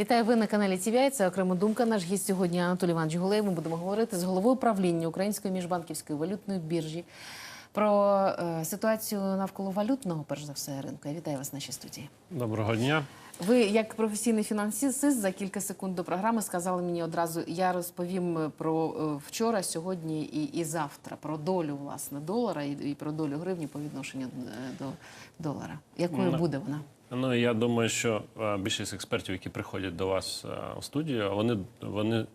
Вітаю ви на каналі TVI. Це окрема думка. Наш гість сьогодні Анатолій Іванович Гулей. Ми будемо говорити з головою правління Української міжбанківської валютної біржі про е, ситуацію навколо валютного, перш за все, ринку. Я вітаю вас в нашій студії. Доброго дня. Ви, як професійний фінансист, за кілька секунд до програми сказали мені одразу. Я розповім про е, вчора, сьогодні і, і завтра про долю власне долара і, і про долю гривні по відношенню е, до долара. Якою Ну, буде вона? Ну я думаю, що е, більшість експертів, які приходять до вас е, у студію, вони, вони,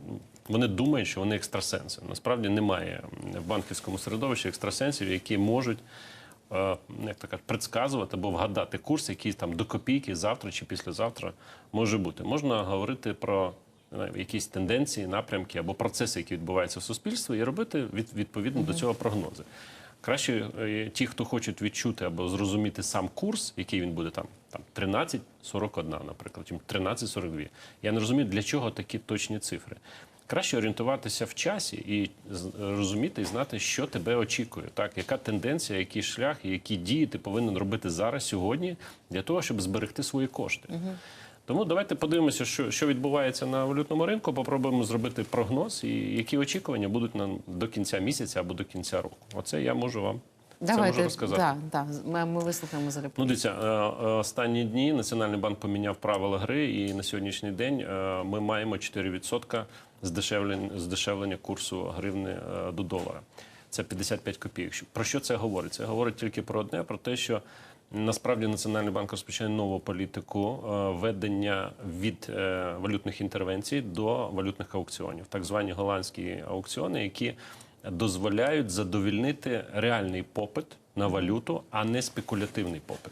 вони думають, що вони екстрасенси. Насправді немає в банківському середовищі екстрасенсів, які можуть. е, Як то кажуть, предсказувати або вгадати курс, який там до копійки завтра чи післязавтра може бути. Можна говорити про якісь тенденції, напрямки або процеси, які відбуваються в суспільстві, і робити від, відповідно до цього прогнози. Краще е, ті, хто хочуть відчути або зрозуміти сам курс, який він буде там, там 13,41, наприклад, чи 13,42. Я не розумію, для чого такі точні цифри. Краще орієнтуватися в часі і розуміти і знати, що тебе очікує. Так, яка тенденція, який шлях, які дії ти повинен робити зараз, сьогодні, для того, щоб зберегти свої кошти. Тому давайте подивимося, що, що відбувається на валютному ринку. Попробуємо зробити прогноз і які очікування будуть нам до кінця місяця або до кінця року. Оце я можу вам це можу розказати. да, да, ми, ми вислухаємо залюбки. Ну, дивіться, е, е, останні дні Національний банк поміняв правила гри, і на сьогоднішній день е, ми маємо 4% здешевлення, здешевлення курсу гривни до долара. Це 55 копійок. Про що це говорить? Це говорить тільки про одне: про те, що насправді Національний банк розпочає нову політику е, ведення від е, валютних інтервенцій до валютних аукціонів, так звані голландські аукціони, які дозволяють задовільнити реальний попит на валюту, а не спекулятивний попит.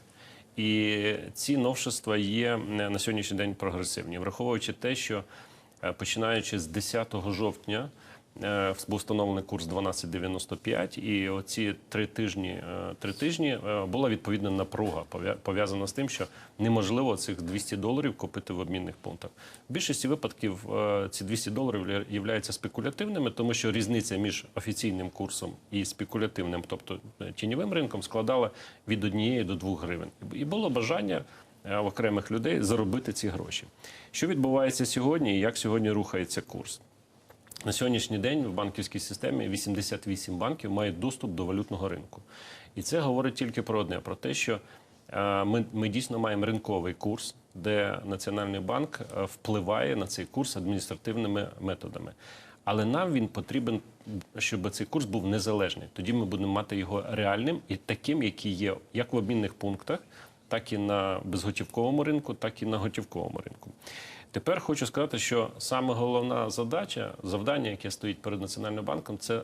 І ці новшества є на сьогоднішній день прогресивні, враховуючи те, що е, починаючи з 10 жовтня був встановлений курс 12,95, і оці три тижні, е, три тижні е, була відповідна напруга, пов'я- пов'язана з тим, що неможливо цих 200 доларів купити в обмінних пунктах. В більшості випадків е, ці 200 доларів ля- являються спекулятивними, тому що різниця між офіційним курсом і спекулятивним, тобто е, тіньовим ринком, складала від 1 до 2 гривень. І було бажання е, в окремих людей заробити ці гроші. Що відбувається сьогодні і як сьогодні рухається курс? На сьогоднішній день в банківській системі 88 банків мають доступ до валютного ринку. І це говорить тільки про одне: про те, що е, ми, ми дійсно маємо ринковий курс, де Національний банк е, впливає на цей курс адміністративними методами. Але нам він потрібен, щоб цей курс був незалежний. Тоді ми будемо мати його реальним і таким, який є як в обмінних пунктах, так і на безготівковому ринку, так і на готівковому ринку. Тепер хочу сказати, що саме головна задача, завдання, яке стоїть перед Національним банком, це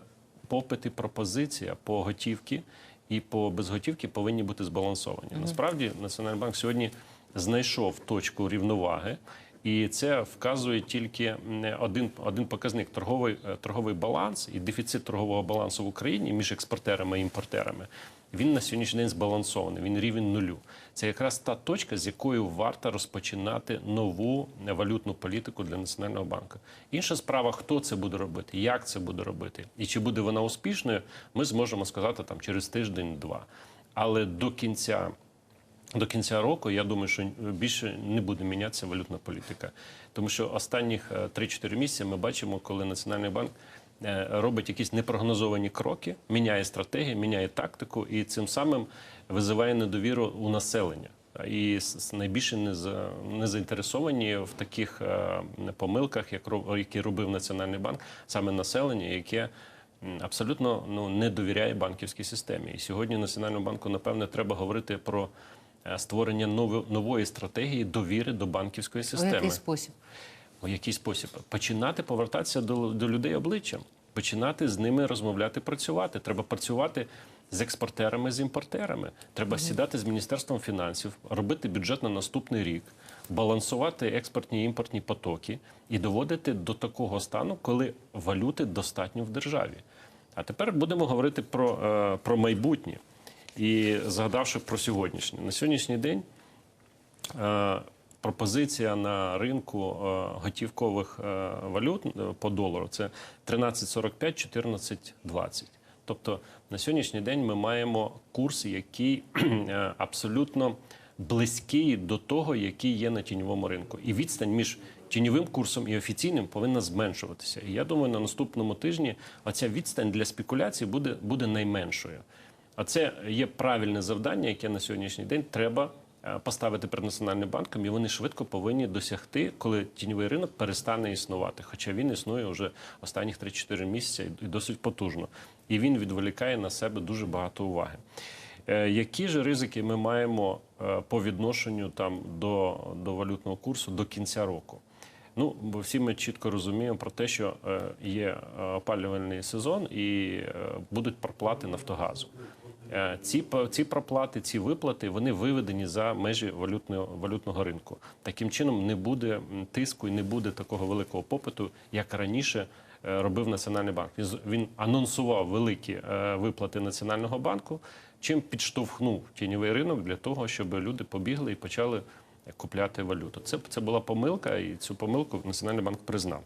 попит і пропозиція по готівки і по безготівки повинні бути збалансовані. Насправді, Національний банк сьогодні знайшов точку рівноваги. І це вказує тільки один, один показник торговий, е, торговий баланс і дефіцит торгового балансу в Україні між експортерами і імпортерами. Він на сьогоднішній день збалансований. Він рівень нулю. Це якраз та точка, з якою варто розпочинати нову валютну політику для національного банку. Інша справа, хто це буде робити, як це буде робити, і чи буде вона успішною, ми зможемо сказати там через тиждень-два. Але до кінця. До кінця року я думаю, що більше не буде мінятися валютна політика, тому що останніх е, 3-4 місяці ми бачимо, коли Національний банк е, робить якісь непрогнозовані кроки, міняє стратегію, міняє тактику і цим самим визиває недовіру у населення. І найбільше не за- не заінтересовані в таких е, помилках, як які робив Національний банк, саме населення, яке абсолютно ну не довіряє банківській системі. І сьогодні Національному банку напевне треба говорити про е, створення нової стратегії довіри до банківської У системи. який спосіб? У який спосіб? Починати повертатися до, до людей обличчям, починати з ними розмовляти, працювати. Треба працювати з експортерами, з імпортерами. Треба сідати з міністерством фінансів, робити бюджет на наступний рік, балансувати експортні і імпортні потоки і доводити до такого стану, коли валюти достатньо в державі. А тепер будемо говорити про, е, про майбутнє. І згадавши про сьогоднішнє, на сьогоднішній день Е, пропозиція на ринку е, готівкових е, валют е, по долару це 13,45, 14,20. Тобто на сьогоднішній день ми маємо курс, який абсолютно близький до того, який є на тіньовому ринку. І відстань між тіньовим курсом і офіційним повинна зменшуватися. І я думаю, на наступному тижні оця відстань для спекуляцій буде, буде найменшою. А це є правильне завдання, яке на сьогоднішній день треба поставити перед національним банком, і вони швидко повинні досягти, коли тіньовий ринок перестане існувати. Хоча він існує вже останніх 3-4 місяці і досить потужно. І він відволікає на себе дуже багато уваги. Е, Які ж ризики ми маємо е, по відношенню там до, до валютного курсу до кінця року? Ну, бо всі ми чітко розуміємо про те, що е, є е, опалювальний сезон і е, будуть проплати Нафтогазу. Е, Ці, ці проплати, ці виплати, вони виведені за межі валютного, валютного ринку. Таким чином не буде тиску і не буде такого великого попиту, як раніше е, робив Національний банк. Він, анонсував великі е, виплати Національного банку, чим підштовхнув тіньовий ринок для того, щоб люди побігли і почали купляти валюту. Це, це була помилка, і цю помилку Національний банк признав.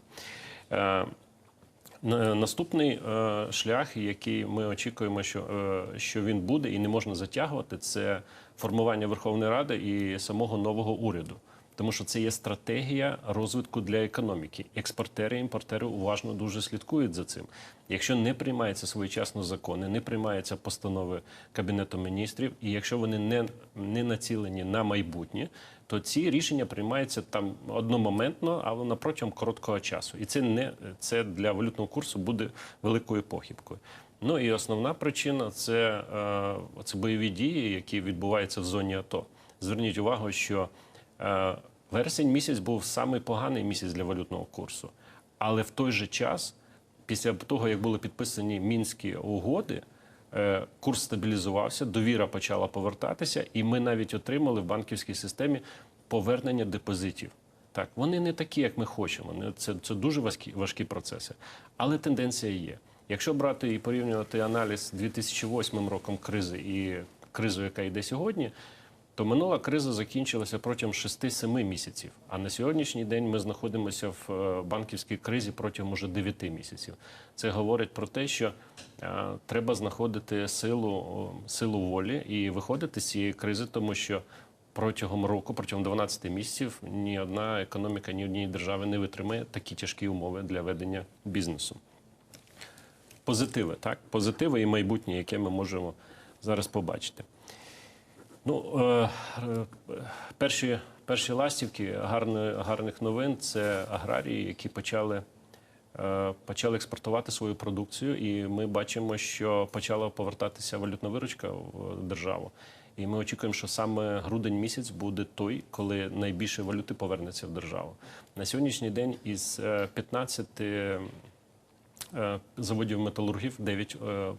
На- Наступний е, шлях, який ми очікуємо, що, е, що він буде і не можна затягувати, це формування Верховної Ради і самого нового уряду. Тому що це є стратегія розвитку для економіки. Експортери, імпортери уважно дуже слідкують за цим. Якщо не приймаються своєчасно закони, не приймаються постанови Кабінету міністрів, і якщо вони не, не націлені на майбутнє, то ці рішення приймаються там одномоментно, але на протягом короткого часу. І це не це для валютного курсу буде великою похибкою. Ну і основна причина це, е, це бойові дії, які відбуваються в зоні АТО. Зверніть увагу, що вересень місяць був самий поганий місяць для валютного курсу. Але в той же час, після того, як були підписані мінські угоди, е, курс стабілізувався, довіра почала повертатися, і ми навіть отримали в банківській системі повернення депозитів. Так, вони не такі, як ми хочемо. Це, це дуже важкі, важкі процеси. Але тенденція є. Якщо брати і порівнювати аналіз 2008 роком кризи і кризою, яка йде сьогодні, то минула криза закінчилася протягом 6-7 місяців. А на сьогоднішній день ми знаходимося в е, банківській кризі протягом уже 9 місяців. Це говорить про те, що е, треба знаходити силу, силу волі і виходити з цієї кризи, тому що протягом року, протягом 12 місяців, ні одна економіка, ні однієї держави не витримає такі тяжкі умови для ведення бізнесу. Позитиви, так? Позитиви і майбутнє, яке ми можемо зараз побачити. Ну, е, е, перші, перші ластівки гарни, гарних новин це аграрії, які почали, е, почали експортувати свою продукцію, і ми бачимо, що почала повертатися валютна виручка в державу. І ми очікуємо, що саме грудень місяць буде той, коли найбільше валюти повернеться в державу. На сьогоднішній день із е, 15 е, заводів металургів 9 е,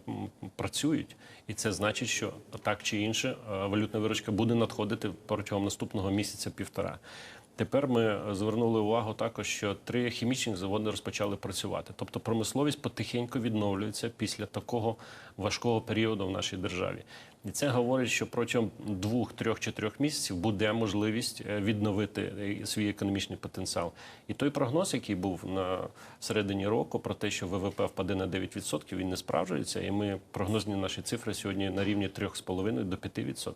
працюють, і це значить, що так чи інше е, валютна виручка буде надходити протягом наступного місяця півтора. Тепер ми звернули увагу також, що три хімічні заводи розпочали працювати. Тобто промисловість потихеньку відновлюється після такого важкого періоду в нашій державі. І це говорить, що протягом двох, трьох чи трьох місяців буде можливість е, відновити е, свій економічний потенціал. І той прогноз, який був на середині року, про те, що ВВП впаде на 9%, він не справджується. І ми прогнозні наші цифри сьогодні на рівні 3,5 до 5%.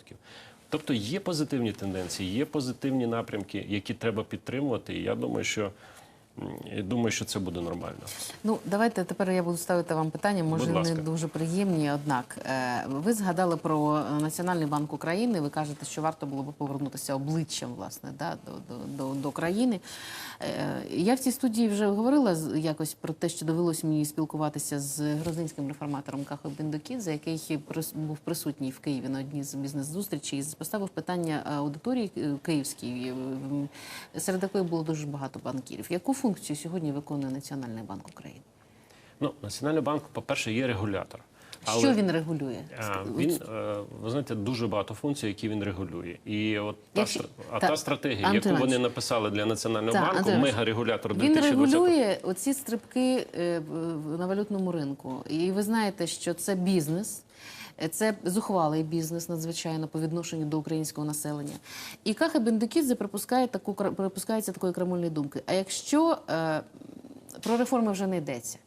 Тобто є позитивні тенденції, є позитивні напрямки, які треба підтримувати. І я думаю, що я думаю, що це буде нормально. Ну, давайте тепер я буду ставити вам питання, може не дуже приємні. Однак, е, ви згадали про е, Національний банк України. Ви кажете, що варто було б повернутися обличчям власне да, до, до, до, до країни. Е, Я в цій студії вже говорила якось про те, що довелося мені спілкуватися з грузинським реформатором Кахо Бендокідзе, який був присутній в Києві на одній з бізнес-зустрічей і поставив питання аудиторії київській, серед якої було дуже багато банкірів. Яку функцію сьогодні виконує Національний банк України? Ну, Національний банк, по-перше, є регулятор. Що він регулює? Він, е, ви знаєте, дуже багато функцій, які він регулює. І от та, Якщо- а та- та стратегія, Антон яку вони написали для Національного Так, банку, мегарегулятор Він регулює оці стрибки е, на валютному ринку. І ви знаєте, що це бізнес. Це зухвалий бізнес надзвичайно по відношенню до українського населення. І Каха Бендикідзе припускає таку припускається такої крамольної думки. А якщо е, про реформи вже не йдеться,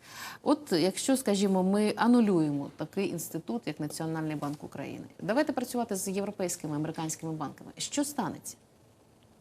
от якщо, скажімо, ми анулюємо такий інститут, як Національний банк України, давайте працювати з європейськими американськими банками. Що станеться?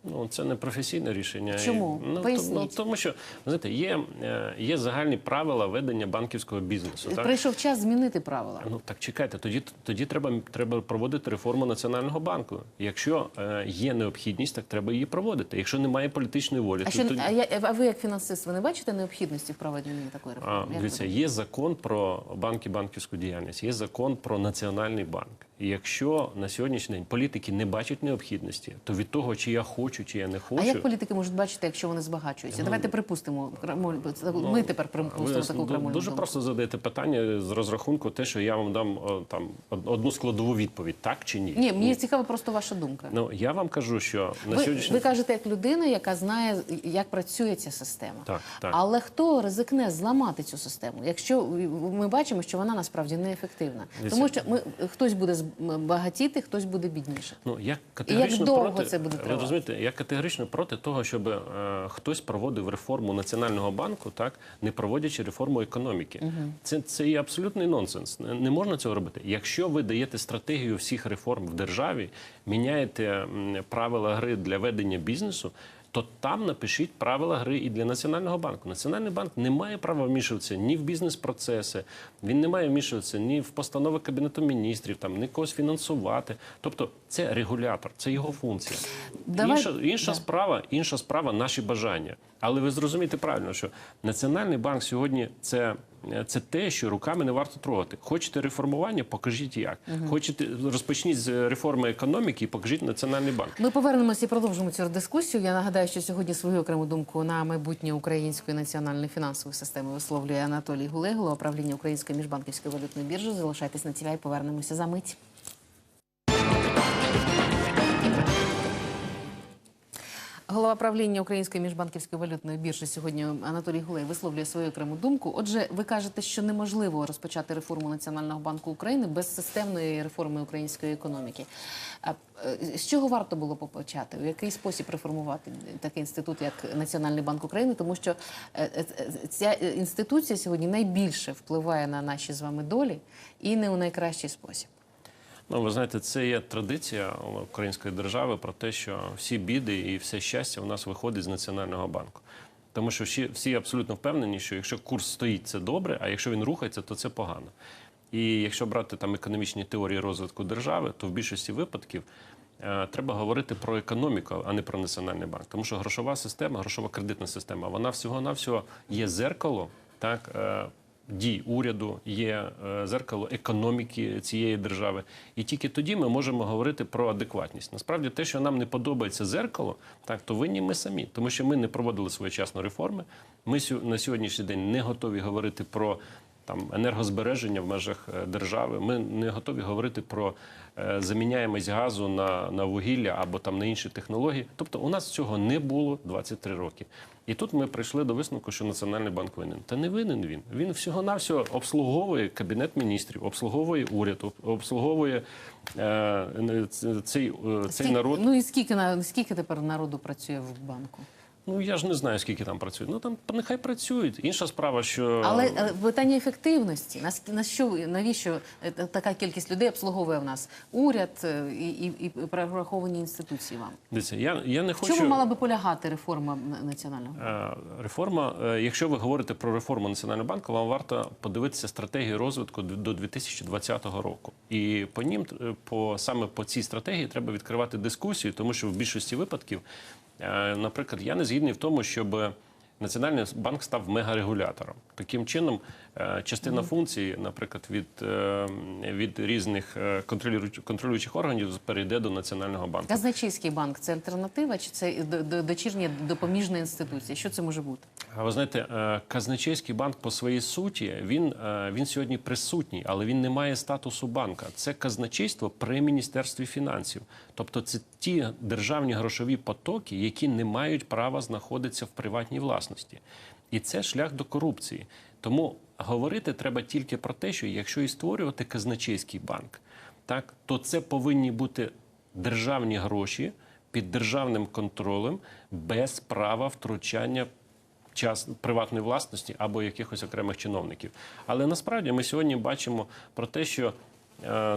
Ну, це не професійне рішення. Чому? І, Ну, Поясніть. ну, тому що знаєте, є, е, є загальні правила ведення банківського бізнесу. Так? Прийшов час змінити правила. Ну так чекайте, тоді тоді треба, треба проводити реформу національного банку. Якщо е, є необхідність, так треба її проводити. Якщо немає політичної волі, А, то що, тоді а, я, а ви як фінансист, ви не бачите необхідності в проведенні такої реформи? Як дивіться, є закон про банки, банківську діяльність, є закон про національний банк. І якщо на сьогоднішній день політики не бачать необхідності, то від того, чи я хочу, чи я не хочу. А як політики можуть бачити, якщо вони збагачуються? Давайте припустимо, ми тепер припустимо Ну, Ви таку крамольну дуже думку. просто задаєте питання з розрахунку, те, що я вам дам там од- одну складову відповідь, так чи ні? Ні, мені цікава просто ваша думка. Ну я вам кажу, що на Ви, сьогоднішній ви кажете, як людина, яка знає, як працює ця система. Так, так. Але хто ризикне зламати цю систему, якщо ми бачимо, що вона насправді неефективна? Тому що ми хтось буде з- багатіти, хтось буде бідніше. Ну я категорично довго проти це буде ви тривати? розумієте, я категорично проти того, щоб е, хтось проводив реформу національного банку, так не проводячи реформу економіки. Це, це є абсолютний нонсенс. Не, не можна цього робити. Якщо ви даєте стратегію всіх реформ в державі, міняєте правила гри для ведення бізнесу. То там напишіть правила гри і для національного банку. Національний банк не має права вмішуватися ні в бізнес-процеси, він не має вмішуватися ні в постанови кабінету міністрів, там ні когось фінансувати. Тобто це регулятор, це його функція. Давай- Інша, інша Да. справа, інша справа наші бажання. Але ви зрозумієте правильно, що Національний банк сьогодні це, це те, що руками не варто трогати. Хочете реформування, покажіть як. Хочете розпочніть з реформи економіки і покажіть Національний банк. Ми повернемося і продовжимо цю дискусію. Я нагадаю, що сьогодні свою окрему думку на майбутнє української національної фінансової системи висловлює Анатолій Гулегло, управління Української міжбанківської валютної біржі. Залишайтесь на ТВ і повернемося за мить. Голова правління Української міжбанківської валютної біржі сьогодні Анатолій Гулей висловлює свою окрему думку. Отже, ви кажете, що неможливо розпочати реформу Національного банку України без системної реформи української економіки. А е, з чого варто було почати? У який спосіб реформувати такий інститут, як Національний банк України? Тому що е, е, ця інституція сьогодні найбільше впливає на наші з вами долі і не у найкращий спосіб. Ну, ви знаєте, це є традиція української держави про те, що всі біди і все щастя у нас виходить з національного банку. Тому що всі, всі абсолютно впевнені, що якщо курс стоїть, це добре, а якщо він рухається, то це погано. І якщо брати там економічні теорії розвитку держави, то в більшості випадків е, треба говорити про економіку, а не про національний банк. Тому що грошова система, грошова кредитна система, вона всього-навсього є зеркало, так. е, дій уряду, є е, зеркало економіки цієї держави, і тільки тоді ми можемо говорити про адекватність. Насправді, те, що нам не подобається зеркало, так то винні ми самі, тому що ми не проводили своєчасно реформи. Ми на сьогоднішній день не готові говорити про там енергозбереження в межах е, держави. Ми не готові говорити про е, заміняємість газу на, на вугілля або там на інші технології. Тобто, у нас цього не було 23 роки. І тут ми прийшли до висновку, що Національний банк винен. Та не винен він. Він всього-навсього обслуговує кабінет міністрів, обслуговує уряд, обслуговує е, цей, е, цей народ. Ну і скільки на скільки тепер народу працює в банку? Ну я ж не знаю, скільки там працюють. Ну там нехай працюють. Інша справа, що Але е, питання ефективності. Нас- На що навіщо е, така кількість людей обслуговує в нас уряд е, і, і, і прораховані інституції вам? Дивіться, я, я не хочу. чому мала би полягати реформа національного? Е, Реформа, якщо ви говорите про реформу Національного банку, вам варто подивитися стратегію розвитку до 2020 року. І по нім, по саме по цій стратегії, треба відкривати дискусію, тому що в більшості випадків, наприклад, я не згідний в тому, щоб Національний банк став мегарегулятором. Таким чином, е, частина функцій, наприклад, від, е, від різних е, контролююч- контролюючих органів перейде до Національного банку. Казначейський банк це альтернатива чи це дочірня допоміжна інституція? Що це може бути? А ви знаєте, казначейський банк по своїй суті він, він сьогодні присутній, але він не має статусу банка. Це казначейство при міністерстві фінансів. Тобто, це ті державні грошові потоки, які не мають права знаходитися в приватній власності. І це шлях до корупції. Тому говорити треба тільки про те, що якщо і створювати казначейський банк, так то це повинні бути державні гроші під державним контролем без права втручання час приватної власності або якихось окремих чиновників. Але насправді ми сьогодні бачимо про те, що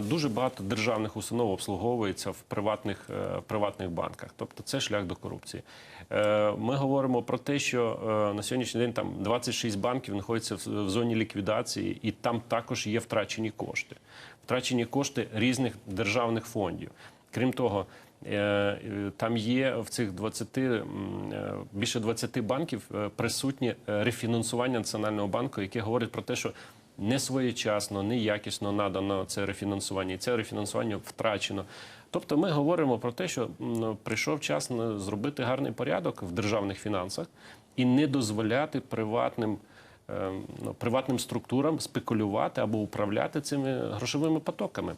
дуже багато державних установ обслуговується в приватних, е, приватних банках. Тобто це шлях до корупції. Е, Ми говоримо про те, що е, на сьогоднішній день там 26 банків знаходяться в зоні ліквідації, і там також є втрачені кошти. Втрачені кошти різних державних фондів. Крім того, е, е, там є в цих 20, е, більше 20 банків е, присутнє е, рефінансування Національного банку, яке говорить про те, що не своєчасно, не якісно надано це рефінансування, і це рефінансування втрачено. Тобто ми говоримо про те, що прийшов час зробити гарний порядок в державних фінансах і не дозволяти приватним. е, ну, Приватним структурам спекулювати або управляти цими грошовими потоками.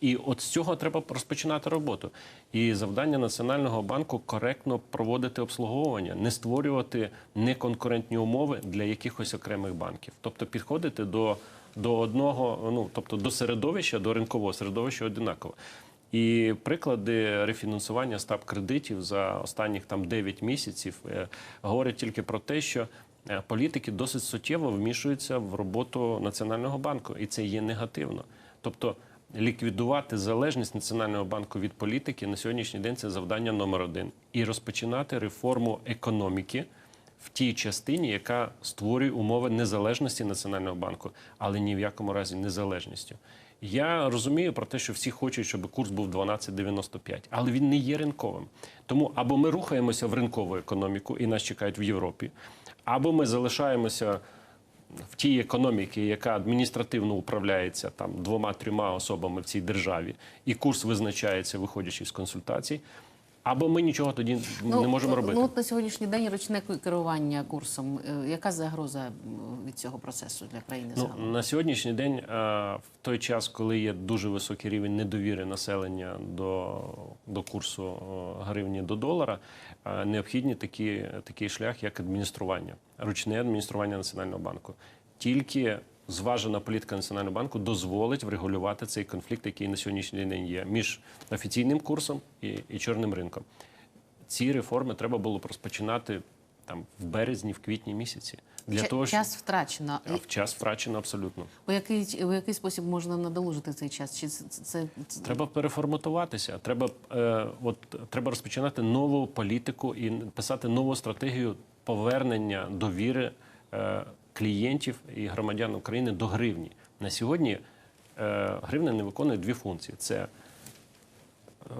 І от з цього треба розпочинати роботу. І завдання Національного банку коректно проводити обслуговування, не створювати неконкурентні умови для якихось окремих банків. Тобто підходити до, до одного, ну тобто до середовища, до ринкового середовища одинаково. І приклади рефінансування стаб кредитів за останніх там 9 місяців е, говорять тільки про те, що е, політики досить суттєво вмішуються в роботу Національного банку, і це є негативно. Тобто ліквідувати залежність Національного банку від політики на сьогоднішній день це завдання номер один. І розпочинати реформу економіки в тій частині, яка створює умови незалежності Національного банку, але ні в якому разі незалежністю. Я розумію про те, що всі хочуть, щоб курс був 12,95, але він не є ринковим. Тому або ми рухаємося в ринкову економіку і нас чекають в Європі, або ми залишаємося в тій економіці, яка адміністративно управляється там двома-трьома особами в цій державі, і курс визначається, виходячи з консультацій, або ми нічого тоді не можемо робити. Ну, от на сьогоднішній день ручне керування курсом. Е, Яка загроза від цього процесу для країни Ну, на сьогоднішній день, е, в той час, коли є дуже високий рівень недовіри населення до, до курсу е, гривні до долара, необхідні такі, такий шлях, як адміністрування, ручне адміністрування Національного банку. Тільки зважена політика Національного банку дозволить врегулювати цей конфлікт, який на сьогоднішній день є між офіційним курсом і, і чорним ринком. Ці реформи треба було розпочинати там в березні, в квітні місяці. Для Ча- того, щоб Час втрачено. а в час втрачено абсолютно. У який, у який спосіб можна надолужити цей час? Чи це... Треба переформатуватися. Треба, е, от, треба розпочинати нову політику і писати нову стратегію повернення довіри е, клієнтів і громадян України до гривні. На сьогодні е, гривня не виконує дві функції: це е,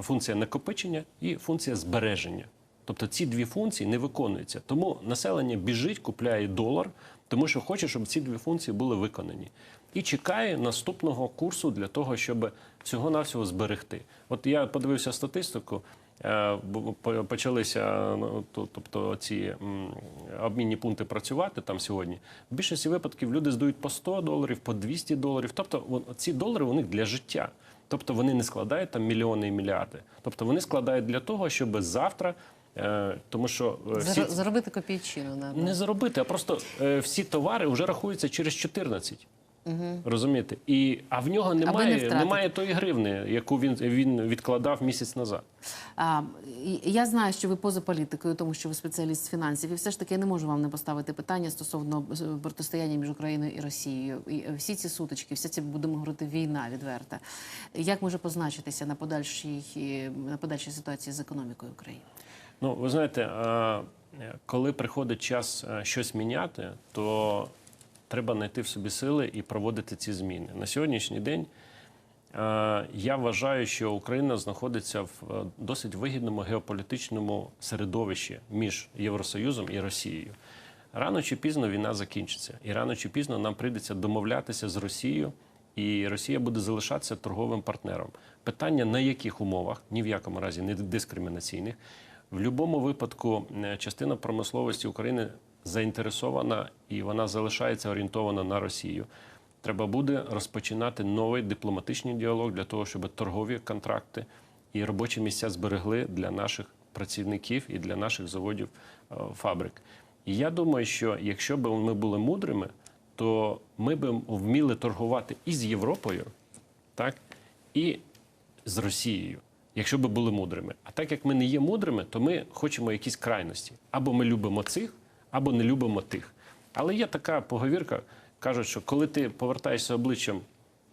функція накопичення і функція збереження. Тобто ці дві функції не виконуються. Тому населення біжить, купляє долар, тому що хоче, щоб ці дві функції були виконані. І чекає наступного курсу для того, щоб всього-навсього зберегти. От я подивився статистику. Е, Почалися ну, тобто ці обмінні пункти працювати там сьогодні. В більшості випадків люди здають по 100 доларів, по 200 доларів. Тобто ці долари у них для життя. Тобто вони не складають там мільйони і мільярди. Тобто вони складають для того, щоб завтра, е, тому що е, всі заробити копійчину? Не заробити, а просто всі товари вже рахуються через 14. Розумієте? І, а в нього немає, втратити. немає тої гривни, яку він, він відкладав місяць назад. А, я знаю, що ви поза політикою, тому що ви спеціаліст з фінансів, і все ж таки я не можу вам не поставити питання стосовно е, протистояння між Україною і Росією. І е, всі ці сутички, вся ця будемо говорити війна відверта. Як може позначитися на подальшій е, на подальшій ситуації з економікою України? Ну, ви знаєте, коли приходить час щось міняти, то треба знайти в собі сили і проводити ці зміни. На сьогоднішній день е, я вважаю, що Україна знаходиться в е, досить вигідному геополітичному середовищі між Євросоюзом і Росією. Рано чи пізно війна закінчиться, і рано чи пізно нам прийдеться домовлятися з Росією, і Росія буде залишатися торговим партнером. Питання на яких умовах, ні в якому разі не дискримінаційних. В будь-якому випадку е, частина промисловості України заінтересована і вона залишається орієнтована на Росію. Треба буде розпочинати новий дипломатичний діалог для того, щоб торгові контракти і робочі місця зберегли для наших працівників і для наших заводів е, фабрик. І я думаю, що якщо б ми були мудрими, то ми б вміли торгувати і з Європою, так, і з Росією, якщо б були мудрими. А так як ми не є мудрими, то ми хочемо якісь крайності. Або ми любимо цих, або не любимо тих. Але є така поговірка, кажуть, що коли ти повертаєшся обличчям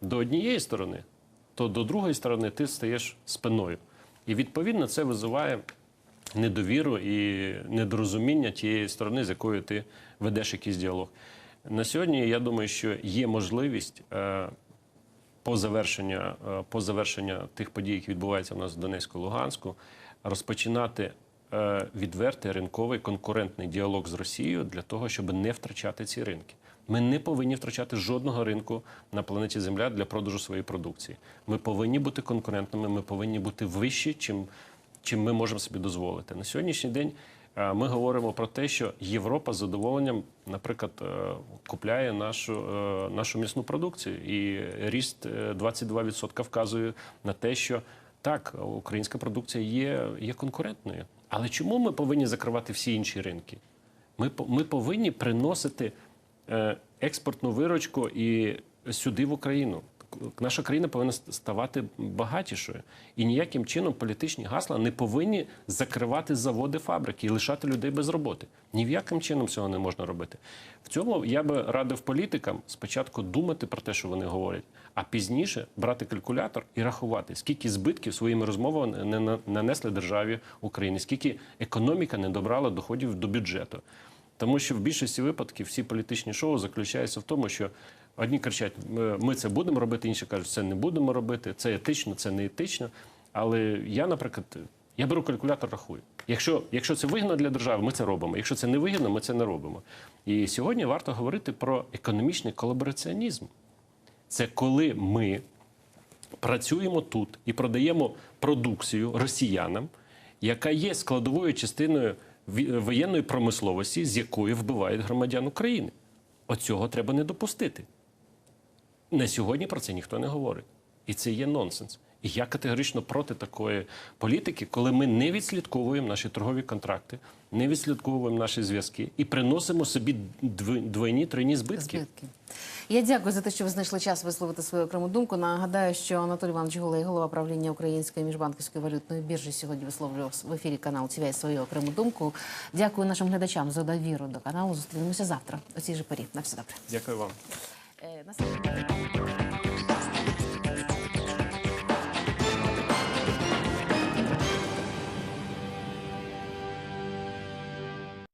до однієї сторони, то до другої сторони ти стаєш спиною. І відповідно це визиває недовіру і недорозуміння тієї сторони, з якою ти ведеш якийсь діалог. На сьогодні я думаю, що є можливість е, по завершення, е, по завершення тих подій, які відбуваються у нас в Донецьку Луганську, розпочинати відвертий ринковий конкурентний діалог з Росією для того, щоб не втрачати ці ринки. Ми не повинні втрачати жодного ринку на планеті Земля для продажу своєї продукції. Ми повинні бути конкурентними, ми повинні бути вищі, чим, чим ми можемо собі дозволити. На сьогоднішній день е, ми говоримо про те, що Європа з задоволенням, наприклад, е, купляє нашу, е, нашу м'ясну продукцію, і ріст е, 22% вказує на те, що так, українська продукція є, є конкурентною. Але чому ми повинні закривати всі інші ринки? Ми, ми повинні приносити е, експортну виручку і сюди в Україну. Наша країна повинна ставати багатішою. І ніяким чином політичні гасла не повинні закривати заводи, фабрики і лишати людей без роботи. Ні в яким чином цього не можна робити. В цьому я би радив політикам спочатку думати про те, що вони говорять, а пізніше брати калькулятор і рахувати, скільки збитків своїми розмовами не нанесли державі України, скільки економіка не добрала доходів до бюджету. Тому що в більшості випадків всі політичні шоу заключаються в тому, що одні кричать, «Ми- це будемо робити, інші кажуть, це не будемо робити, це етично, це не етично. Але я, наприклад, я беру калькулятор, рахую. Якщо, якщо це вигідно для держави, ми це робимо. Якщо це не вигідно, ми це не робимо. І сьогодні варто говорити про економічний колабораціонізм. Це коли ми працюємо тут і продаємо продукцію росіянам, яка є складовою частиною воєнної промисловості, з якою вбивають громадян України. Оцього треба не допустити. На сьогодні про це ніхто не говорить. І це є нонсенс. І я категорично проти такої політики, коли ми не відслідковуємо наші торгові контракти, не відслідковуємо наші зв'язки і приносимо собі дв- двойні тройні збитки. Збитки. Я дякую за те, що ви знайшли час висловити свою окрему думку. Нагадаю, що Анатолій Іванович Голей, голова правління Української міжбанківської валютної біржі, сьогодні висловлював в ефірі каналу ТВ свою окрему думку. Дякую нашим глядачам за довіру до каналу. Зустрінемося завтра о цій же порі. На все добре. Дякую вам. É, na semana.